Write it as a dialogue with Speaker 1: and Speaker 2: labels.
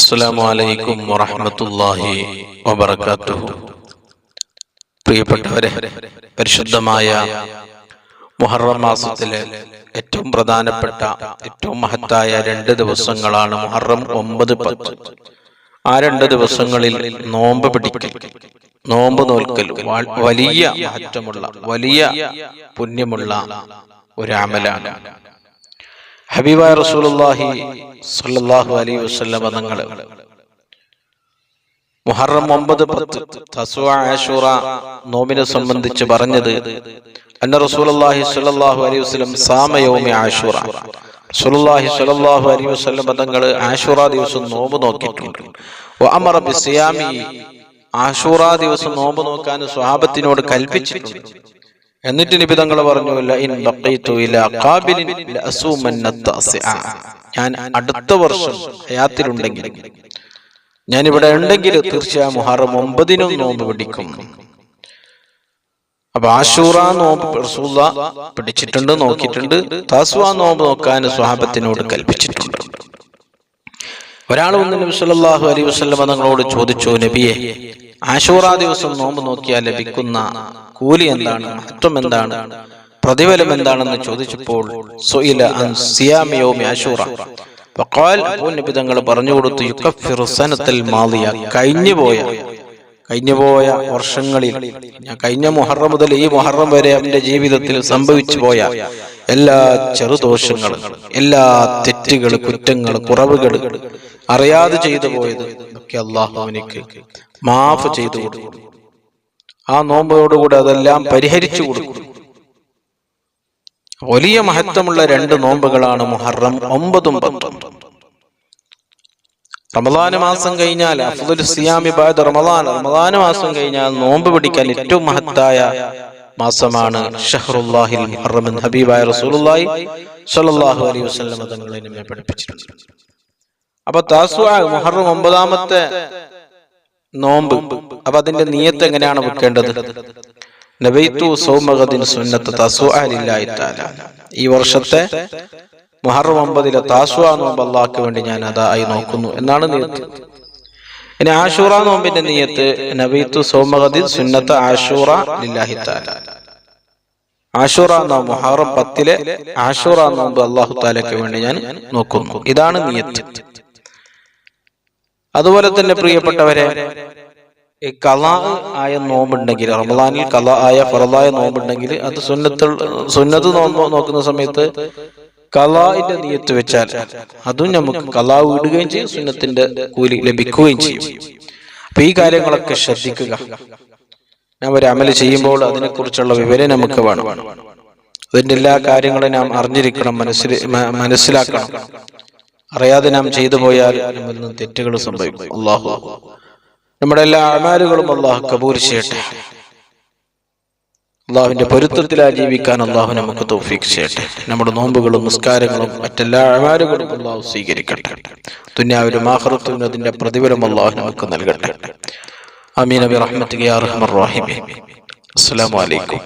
Speaker 1: അസ്സലാമു അലൈക്കും വറഹ്മത്തുള്ളാഹി വബറകാതുഹു പ്രിയപ്പെട്ടവരെ പരിശുദ്ധമായ മുഹറം മാസത്തിലെ ഏറ്റവും പ്രധാനപ്പെട്ട ഏറ്റവും മഹത്തായ രണ്ട് ദിവസങ്ങളാണ് മുഹറം ഒമ്പത് പത്ത്. ആ രണ്ട് ദിവസങ്ങളിൽ നോമ്പ് പിടിക്കൽ നോമ്പ് നോൽക്കൽ വലിയ മാറ്റമുള്ള വലിയ പുണ്യമുള്ള ഒരു അമലാണ്. ഹബീബായ റസൂലുള്ളാഹി സ്വല്ലല്ലാഹു അലൈഹി വസല്ലം തങ്ങൾ മുഹറം ഒമ്പത് പത്ത് തസ്വ ആശൂറ നോമിനെ സംബന്ധിച്ച് പറഞ്ഞത് അന്ന റസൂലുള്ളാഹി സ്വല്ലല്ലാഹു അലൈഹി വസല്ലം സാമ യൗമി ആശൂറ റസൂലുള്ളാഹി സ്വല്ലല്ലാഹു അലൈഹി വസല്ലം തങ്ങൾ ആശൂറ ദിവസം നോമ്പ് നോക്കിയിട്ടുണ്ട്. വ അമറ ബിസിയാമി ആശൂറ ദിവസം നോമ്പ് നോക്കാൻ സ്വഹാബത്തിനോട് കൽപ്പിച്ചിട്ടുണ്ട്. എന്നിട്ട് നബി തങ്ങൾ പറഞ്ഞു. ഞാൻ അടുത്ത വർഷം ഹയാത്തിലുണ്ടെങ്കിൽ ഞാൻ ഇവിടെ ഉണ്ടെങ്കിൽ തീർച്ചയായും മുഹറം ഒമ്പതിനും നോമ്പ് പിടിക്കും. അപ്പൊ ആശൂറ നോമ്പ് പിടിച്ചിട്ടുണ്ട് നോക്കിയിട്ടുണ്ട്. താസ്വ നോമ്പ് നോക്കാൻ സ്വഹാബത്തിനോട് കൽപ്പിച്ചിട്ടുണ്ട്. ഒരാൾ വന്ന് നബി സല്ലല്ലാഹു അലൈഹി തങ്ങളോട് ചോദിച്ചു നബിയെ ആശൂറ ദിവസം നോമ്പ് നോക്കിയാൽ ലഭിക്കുന്ന കൂലി എന്താണ്? മഹത്വം എന്താണ്? പ്രതിഫലം എന്താണെന്ന് ചോദിച്ചപ്പോൾ തങ്ങൾ പറഞ്ഞു കൊടുത്തു യുക്കഫിറുസനത്തിൽ മാളിയ കഴിഞ്ഞുപോയ കഴിഞ്ഞുപോയ വർഷങ്ങളിൽ കഴിഞ്ഞ മുഹറം മുതൽ ഈ മുഹറം വരെ അവന്റെ ജീവിതത്തിൽ സംഭവിച്ചു പോയ എല്ലാ ചെറുദോഷങ്ങളും എല്ലാ തെറ്റുകൾ കുറ്റങ്ങൾ കുറവുകൾ അറിയാതെ ചെയ്തു പോയത് ഒക്കെ അള്ളാഹു അവനിക്ക് മാഫ് ചെയ്തു കൊടുക്കും. ആ നോമ്പോടുകൂടെ അതെല്ലാം പരിഹരിച്ചു കൊടുക്കും. വലിയ മഹത്വമുള്ള രണ്ട് നോമ്പുകളാണ് മുഹറം ഒമ്പതും പത്തും. റമദാന മാസം കഴിഞ്ഞാൽ അഫ്ദുൽ സിയാമി ബാദ് റമദാൻ. റമദാന മാസം കഴിഞ്ഞാൽ നോമ്പ് പിടിക്കാൻ ഏറ്റവും മഹത്തായ മാസമാണ് ഷഹറുല്ലാഹിൽ മുഹറം ഹബീബായ റസൂലുള്ളാഹി സ്വല്ലല്ലാഹു അലൈഹി വസല്ലം തങ്ങളെ നമ്മെ പഠിപ്പിച്ചിട്ടുണ്ട്. അപ്പൊ താസുആ മുഹറം ഒമ്പതാമത്തെ നോമ്പ്. അപ്പൊ അതിന്റെ നീയത്ത് എങ്ങനെയാണ് വെക്കേണ്ടത്? നബൈത്തു സൗമഗദിൻ സുന്നത്ത് തആല ഈ വർഷത്തെ മുഹറം ഒമ്പതിലെ താസുആ നോമ്പ് അള്ളാഹ്ക്ക് വേണ്ടി ഞാൻ അതായി നോക്കുന്നു എന്നാണ് നീയത്ത്. ഇനി ആഷൂറ നോമ്പിന്റെ നീയത്ത് നബൈത്തു സൗമഗദിൻ സുന്നത്ത് ആഷൂറ ലില്ലാഹി തആല ആഷൂറ നോമ്പ് മുഹറം പത്തിലെ ആഷൂറ നോമ്പ് അള്ളാഹു താലയ്ക്ക് വേണ്ടി ഞാൻ നോക്കുന്നു. ഇതാണ് നിയത്ത്. അതുപോലെ തന്നെ പ്രിയപ്പെട്ടവരെ ഈ കലാ ആയ നോമ്പുണ്ടെങ്കിൽ റമദാനിൽ കല ആയ ഫറദായ നോമ്പുണ്ടെങ്കിൽ അത് സുന്നത്ത് സുന്നത്ത് നോമ്പ് നോക്കുന്ന സമയത്ത് കലാഇന്റെ നീയത്ത് വെച്ചാൽ അതും നമുക്ക് കലാ വിടുകയും ചെയ്യും സുന്നത്തിന്റെ കൂലി ലഭിക്കുകയും ചെയ്യും. അപ്പൊ ഈ കാര്യങ്ങളൊക്കെ ശ്രദ്ധിക്കുക. നാം ഒരു അമൽ ചെയ്യുമ്പോൾ അതിനെക്കുറിച്ചുള്ള വിവരം നമുക്ക് വേണം. അതിന്റെ എല്ലാ കാര്യങ്ങളും നാം അറിഞ്ഞിരിക്കണം മനസ്സിൽ മനസ്സിലാക്കണം. അറിയാതെ നാം ചെയ്തു പോയാൽ നമ്മിൽ തെറ്റുകൾ സംഭവിക്കും. അള്ളാഹു നമ്മുടെ എല്ലാ അമാലുകളും അള്ളാഹു കബൂർ ചെയ്യട്ടെ. അള്ളാഹുവിന്റെ പൊരുത്തത്തിലാ ജീവിക്കാൻ അള്ളാഹു നമുക്ക് തൗഫീഖ് ചെയ്യട്ടെ. നമ്മുടെ നോമ്പുകളും നിസ്കാരങ്ങളും മറ്റെല്ലാ അമാലുകളും അള്ളാഹു സ്വീകരിക്കട്ടെ. തുന്നാവിലും ആഹ്റത്തും അതിന്റെ പ്രതിഫലം അള്ളാഹു നമുക്ക് നൽകട്ടെ. അമീൻ അബി റഹ്മത്ത് അസ്സലാമു അലൈക്കും.